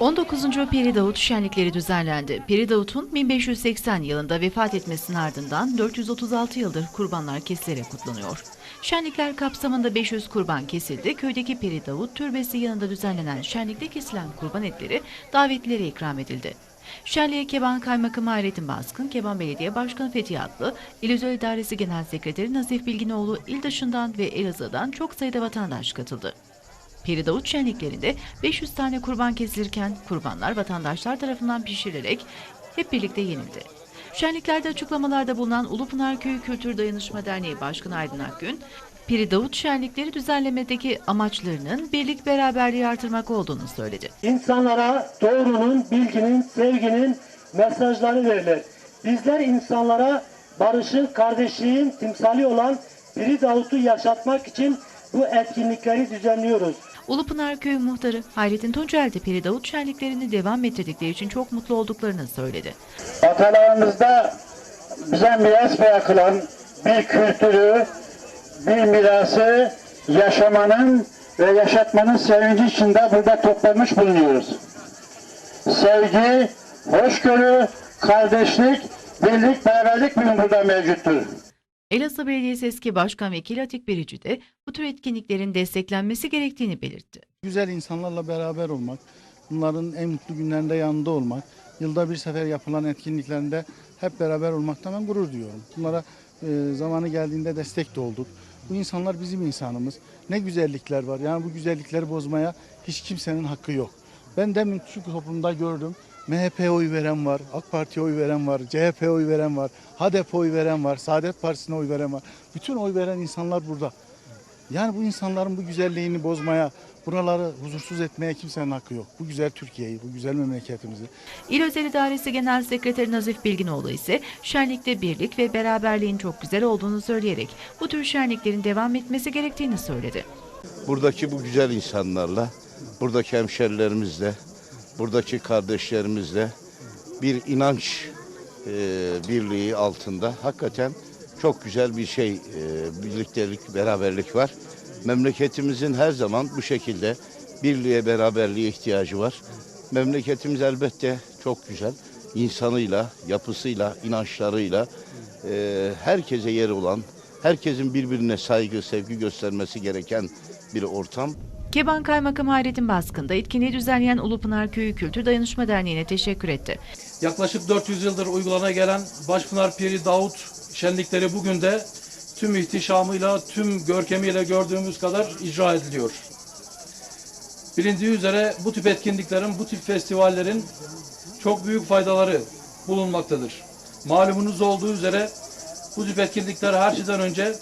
19. Piri Davut şenlikleri düzenlendi. Piri Davut'un 1580 yılında vefat etmesinin ardından 436 yıldır kurbanlar kesilerek kutlanıyor. Şenlikler kapsamında 500 kurban kesildi. Köydeki Piri Davut türbesi yanında düzenlenen şenlikte kesilen kurban etleri davetlilere ikram edildi. Şenliğe Keban Kaymakamı Hayrettin Baskın, Keban Belediye Başkanı Fethi Atlı, İl Özel İdaresi Genel Sekreteri Nazif Bilginoğlu, il dışından ve Elazığ'dan çok sayıda vatandaş katıldı. Piri Davut şenliklerinde 500 tane kurban kesilirken kurbanlar vatandaşlar tarafından pişirilerek hep birlikte yenildi. Şenliklerde açıklamalarda bulunan Ulupınar Köyü Kültür Dayanışma Derneği Başkanı Aydın Akgün, Piri Davut şenlikleri düzenlemedeki amaçlarının birlik beraberliği artırmak olduğunu söyledi. İnsanlara doğrunun, bilginin, sevginin mesajları verilir. Bizler insanlara barışın, kardeşliğin timsali olan Piri Davut'u yaşatmak için bu etkinlikleri düzenliyoruz. Ulupınar Köyü muhtarı Hayrettin Tuncel de Piri Davut şenliklerini devam ettirdikleri için çok mutlu olduklarını söyledi. atalarımızda bize miras bırakılan bir kültürü, bir mirası yaşamanın ve yaşatmanın sevinci içinde burada toplamış bulunuyoruz. Sevgi, hoşgörü, kardeşlik, birlik, beraberlik bugün burada mevcuttur. Elazığ Belediyesi eski Başkan Vekili Atik Birici de bu tür etkinliklerin desteklenmesi gerektiğini belirtti. Güzel insanlarla beraber olmak, bunların en mutlu günlerinde yanında olmak, yılda bir sefer yapılan etkinliklerinde hep beraber olmaktan ben gurur duyuyorum. Bunlara e, zamanı geldiğinde destek de olduk. Bu insanlar bizim insanımız. Ne güzellikler var. Yani bu güzellikleri bozmaya hiç kimsenin hakkı yok. Ben demin şu toplumda gördüm. MHP'ye oy veren var, AK Parti'ye oy veren var, CHP'ye oy veren var, HDP oy veren var, Saadet Partisi'ne oy veren var. Bütün oy veren insanlar burada. Yani bu insanların bu güzelliğini bozmaya, buraları huzursuz etmeye kimsenin hakkı yok. Bu güzel Türkiye'yi, bu güzel memleketimizi. İl Özel İdaresi Genel Sekreteri Nazif Bilginoğlu ise şenlikte birlik ve beraberliğin çok güzel olduğunu söyleyerek bu tür şenliklerin devam etmesi gerektiğini söyledi. buradaki bu güzel insanlarla, buradaki hemşerilerimizle, buradaki kardeşlerimizle bir inanç e, birliği altında hakikaten çok güzel bir şey, e, birliktelik, beraberlik var. Memleketimizin her zaman bu şekilde birliğe, beraberliğe ihtiyacı var. Memleketimiz elbette çok güzel. İnsanıyla, yapısıyla, inançlarıyla e, herkese yeri olan, herkesin birbirine saygı, sevgi göstermesi gereken bir ortam. Keban Kaymakamı Hayrettin Baskın da etkinliği düzenleyen Ulupınar Köyü Kültür Dayanışma Derneği'ne teşekkür etti. Yaklaşık 400 yıldır uygulana gelen Başpınar Piri Davut şenlikleri bugün de tüm ihtişamıyla, tüm görkemiyle gördüğümüz kadar icra ediliyor. Bilindiği üzere bu tip etkinliklerin, bu tip festivallerin çok büyük faydaları bulunmaktadır. Malumunuz olduğu üzere bu tip etkinlikler her şeyden önce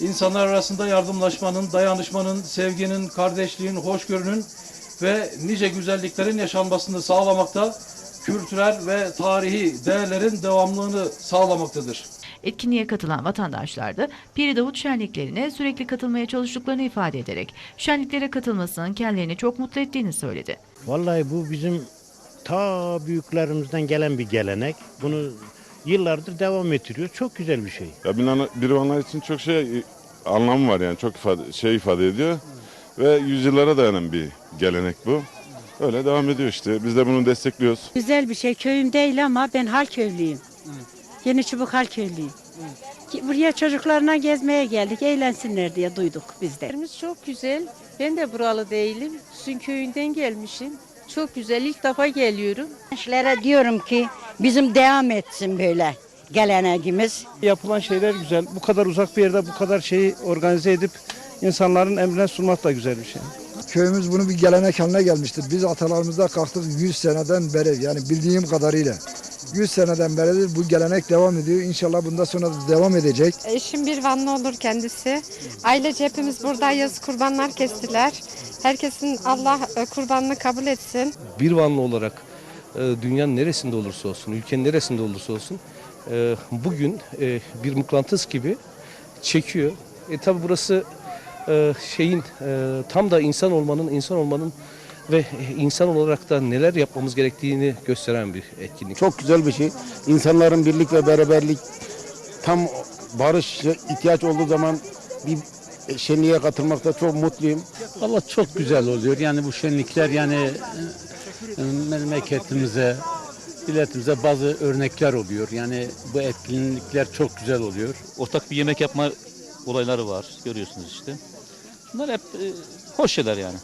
insanlar arasında yardımlaşmanın, dayanışmanın, sevginin, kardeşliğin, hoşgörünün ve nice güzelliklerin yaşanmasını sağlamakta, kültürel ve tarihi değerlerin devamlılığını sağlamaktadır. Etkinliğe katılan vatandaşlar da Piri Davut şenliklerine sürekli katılmaya çalıştıklarını ifade ederek şenliklere katılmasının kendilerini çok mutlu ettiğini söyledi. Vallahi bu bizim ta büyüklerimizden gelen bir gelenek. Bunu yıllardır devam ettiriyor. Çok güzel bir şey. Ya bina- bir onlar için çok şey anlamı var yani çok ifade, şey ifade ediyor ve yüzyıllara dayanan bir gelenek bu. Öyle devam ediyor işte. Biz de bunu destekliyoruz. Güzel bir şey. Köyüm değil ama ben Halköylüyüm. Yeni Çubuk Halköylüyüm. Ki Buraya çocuklarına gezmeye geldik. Eğlensinler diye duyduk biz de. Yerimiz çok güzel. Ben de buralı değilim. Sizin köyünden gelmişim. Çok güzel. İlk defa geliyorum. Gençlere diyorum ki bizim devam etsin böyle geleneğimiz. Yapılan şeyler güzel. Bu kadar uzak bir yerde bu kadar şeyi organize edip insanların emrine sunmak da güzel bir şey. Köyümüz bunu bir gelenek haline gelmiştir. Biz atalarımızda kalktık 100 seneden beri yani bildiğim kadarıyla. 100 seneden beridir bu gelenek devam ediyor. İnşallah bundan sonra da devam edecek. Eşim bir Vanlı olur kendisi. Ailece hepimiz buradayız. Kurbanlar kestiler. Herkesin Allah e, kurbanını kabul etsin. Bir Vanlı olarak dünyanın neresinde olursa olsun, ülkenin neresinde olursa olsun e, bugün e, bir mıknatıs gibi çekiyor. E tabi burası e, şeyin tam da insan olmanın, insan olmanın ve insan olarak da neler yapmamız gerektiğini gösteren bir etkinlik. Çok güzel bir şey. İnsanların birlik ve beraberlik tam barış ihtiyaç olduğu zaman bir şenliğe katılmakta çok mutluyum. Valla çok güzel oluyor. Yani bu şenlikler yani memleketimize, milletimize bazı örnekler oluyor. Yani bu etkinlikler çok güzel oluyor. Ortak bir yemek yapma olayları var. Görüyorsunuz işte. Bunlar hep e, hoş şeyler yani.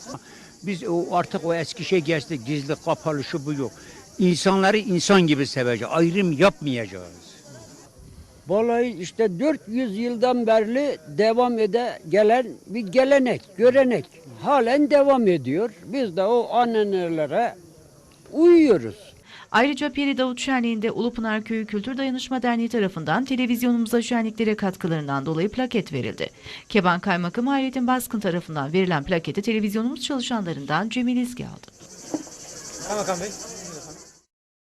Biz o artık o eski şey geçti. Gizli kapalı şu bu yok. İnsanları insan gibi seveceğiz. Ayrım yapmayacağız. Vallahi işte 400 yıldan beri devam ede gelen bir gelenek, görenek. Halen devam ediyor. Biz de o annelere uyuyoruz. Ayrıca Peri Davut Şenliği'nde Ulupınar Köyü Kültür Dayanışma Derneği tarafından televizyonumuza şenliklere katkılarından dolayı plaket verildi. Keban Kaymakamı Hayrettin Baskın tarafından verilen plaketi televizyonumuz çalışanlarından Cemil İzgi aldı. Kaymakam Bey.